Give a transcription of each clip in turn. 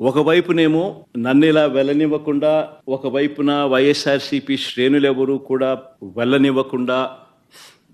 ఒకవైపునేమో నన్ను ఇలా వెళ్ళనివ్వకుండా ఒకవైపున వైఎస్ఆర్సీపీ శ్రేణులెవరూ కూడా వెళ్ళనివ్వకుండా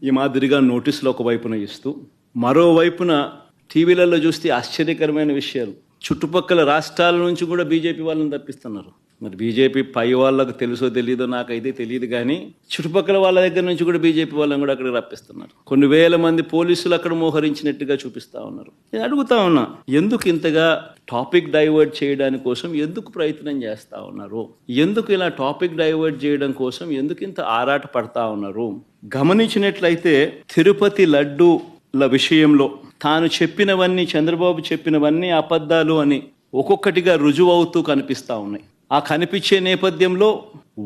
ఈ మాదిరిగా నోటీసులు ఒకవైపున ఇస్తూ మరోవైపున టీవీలలో చూస్తే ఆశ్చర్యకరమైన విషయాలు. చుట్టుపక్కల రాష్ట్రాల నుంచి కూడా బీజేపీ వాళ్ళని తప్పిస్తున్నారు. మరి బీజేపీ పై వాళ్ళకు తెలుసో తెలియదో నాకైతే తెలియదు కానీ చుట్టుపక్కల వాళ్ళ దగ్గర నుంచి కూడా బీజేపీ వాళ్ళని కూడా అక్కడికి రప్పిస్తున్నారు. కొన్ని వేల మంది పోలీసులు అక్కడ మోహరించినట్టుగా చూపిస్తా ఉన్నారు. నేను అడుగుతా ఉన్నా ఎందుకు ఇంతగా టాపిక్ డైవర్ట్ చేయడానికి కోసం ఎందుకు ప్రయత్నం చేస్తా ఉన్నారు? ఎందుకు ఇలా టాపిక్ డైవర్ట్ చేయడం కోసం ఎందుకు ఇంత ఆరాట పడతా ఉన్నారు? గమనించినట్లయితే తిరుపతి లడ్డూల విషయంలో తాను చెప్పినవన్నీ చంద్రబాబు చెప్పినవన్నీ అబద్ధాలు అని ఒక్కొక్కటిగా రుజువవుతూ కనిపిస్తూ ఉన్నాయి. ఆ కనిపించే నేపథ్యంలో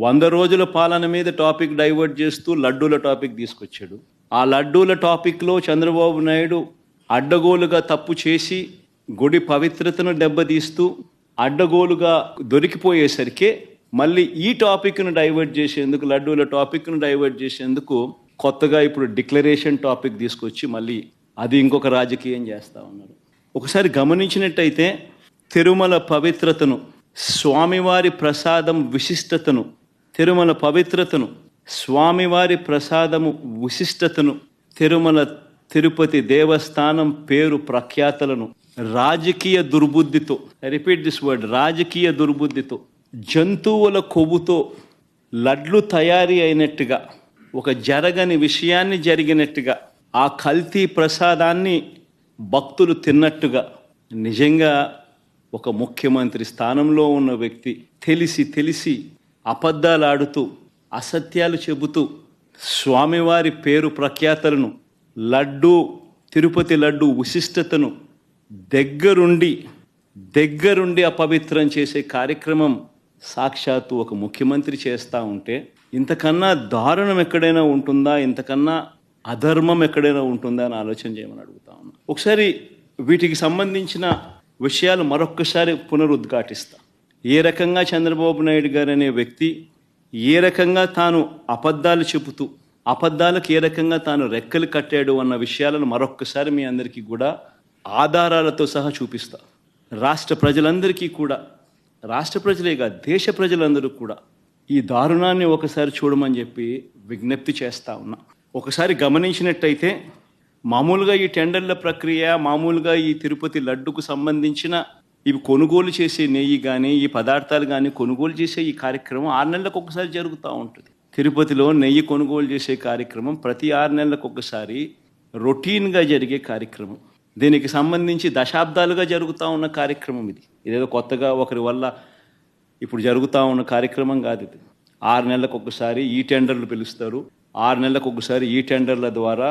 వంద రోజుల పాలన మీద టాపిక్ డైవర్ట్ చేస్తూ లడ్డూల టాపిక్ తీసుకొచ్చాడు. ఆ లడ్డూల టాపిక్లో చంద్రబాబు నాయుడు అడ్డగోలుగా తప్పు చేసి గుడి పవిత్రతను దెబ్బతీస్తూ అడ్డగోలుగా దొరికిపోయేసరికి మళ్ళీ ఈ టాపిక్ను డైవర్ట్ చేసేందుకు లడ్డూల టాపిక్ను డైవర్ట్ చేసేందుకు కొత్తగా ఇప్పుడు డిక్లరేషన్ టాపిక్ తీసుకొచ్చి మళ్ళీ అది ఇంకొక రాజకీయం చేస్తూ ఉన్నారు. ఒకసారి గమనించినట్టయితే తిరుమల పవిత్రతను స్వామివారి ప్రసాదం విశిష్టతను తిరుమల పవిత్రతను స్వామివారి ప్రసాదము విశిష్టతను తిరుమల తిరుపతి దేవస్థానం పేరు ప్రఖ్యాతలను రాజకీయ దుర్బుద్ధితో రిపీట్ దిస్ వర్డ్ రాజకీయ దుర్బుద్ధితో జంతువుల కొవ్వుతో లడ్లు తయారీ అయినట్టుగా ఒక జరగని విషయాన్ని జరిగినట్టుగా ఆ కల్తీ ప్రసాదాన్ని భక్తులు తిన్నట్టుగా నిజంగా ఒక ముఖ్యమంత్రి స్థానంలో ఉన్న వ్యక్తి తెలిసి తెలిసి అబద్ధాలాడుతూ అసత్యాలు చెబుతూ స్వామివారి పేరు ప్రఖ్యాతలను లడ్డు తిరుపతి లడ్డు విశిష్టతను దగ్గరుండి దగ్గరుండి అపవిత్రం చేసే కార్యక్రమం సాక్షాత్తు ఒక ముఖ్యమంత్రి చేస్తూ ఉంటే ఇంతకన్నా దారుణం ఎక్కడైనా ఉంటుందా? ఇంతకన్నా అధర్మం ఎక్కడైనా ఉంటుందా? అని ఆలోచన చేయమని అడుగుతా ఉన్నా. ఒకసారి వీటికి సంబంధించిన విషయాలు మరొక్కసారి పునరుద్ఘాటిస్తా. ఏ రకంగా చంద్రబాబు నాయుడు గారు అనే వ్యక్తి ఏ రకంగా తాను అబద్ధాలు చెబుతూ అబద్ధాలకు ఏ రకంగా తాను రెక్కలు కట్టాడు అన్న విషయాలను మరొక్కసారి మీ అందరికీ కూడా ఆధారాలతో సహా చూపిస్తా. రాష్ట్ర ప్రజలందరికీ కూడా రాష్ట్ర ప్రజలే కాదు దేశ ప్రజలందరూ కూడా ఈ దారుణాన్ని ఒకసారి చూడమని చెప్పి విజ్ఞప్తి చేస్తా ఉన్నా. ఒకసారి గమనించినట్టయితే మామూలుగా ఈ టెండర్ల ప్రక్రియ మామూలుగా ఈ తిరుపతి లడ్డుకు సంబంధించిన ఇవి కొనుగోలు చేసే నెయ్యి కానీ ఈ పదార్థాలు కానీ కొనుగోలు చేసే ఈ కార్యక్రమం ఆరు నెలలకు ఒకసారి జరుగుతూ ఉంటుంది. తిరుపతిలో నెయ్యి కొనుగోలు చేసే కార్యక్రమం ప్రతి ఆరు నెలలకు ఒకసారి రొటీన్గా జరిగే కార్యక్రమం. దీనికి సంబంధించి దశాబ్దాలుగా జరుగుతూ ఉన్న కార్యక్రమం ఇది. ఇదేదో కొత్తగా ఒకరి వల్ల ఇప్పుడు జరుగుతూ ఉన్న కార్యక్రమం కాదు ఇది. ఆరు నెలలకు ఒకసారి ఈ టెండర్లు పిలుస్తారు. ఆరు నెలలకు ఒకసారి ఈ టెండర్ల ద్వారా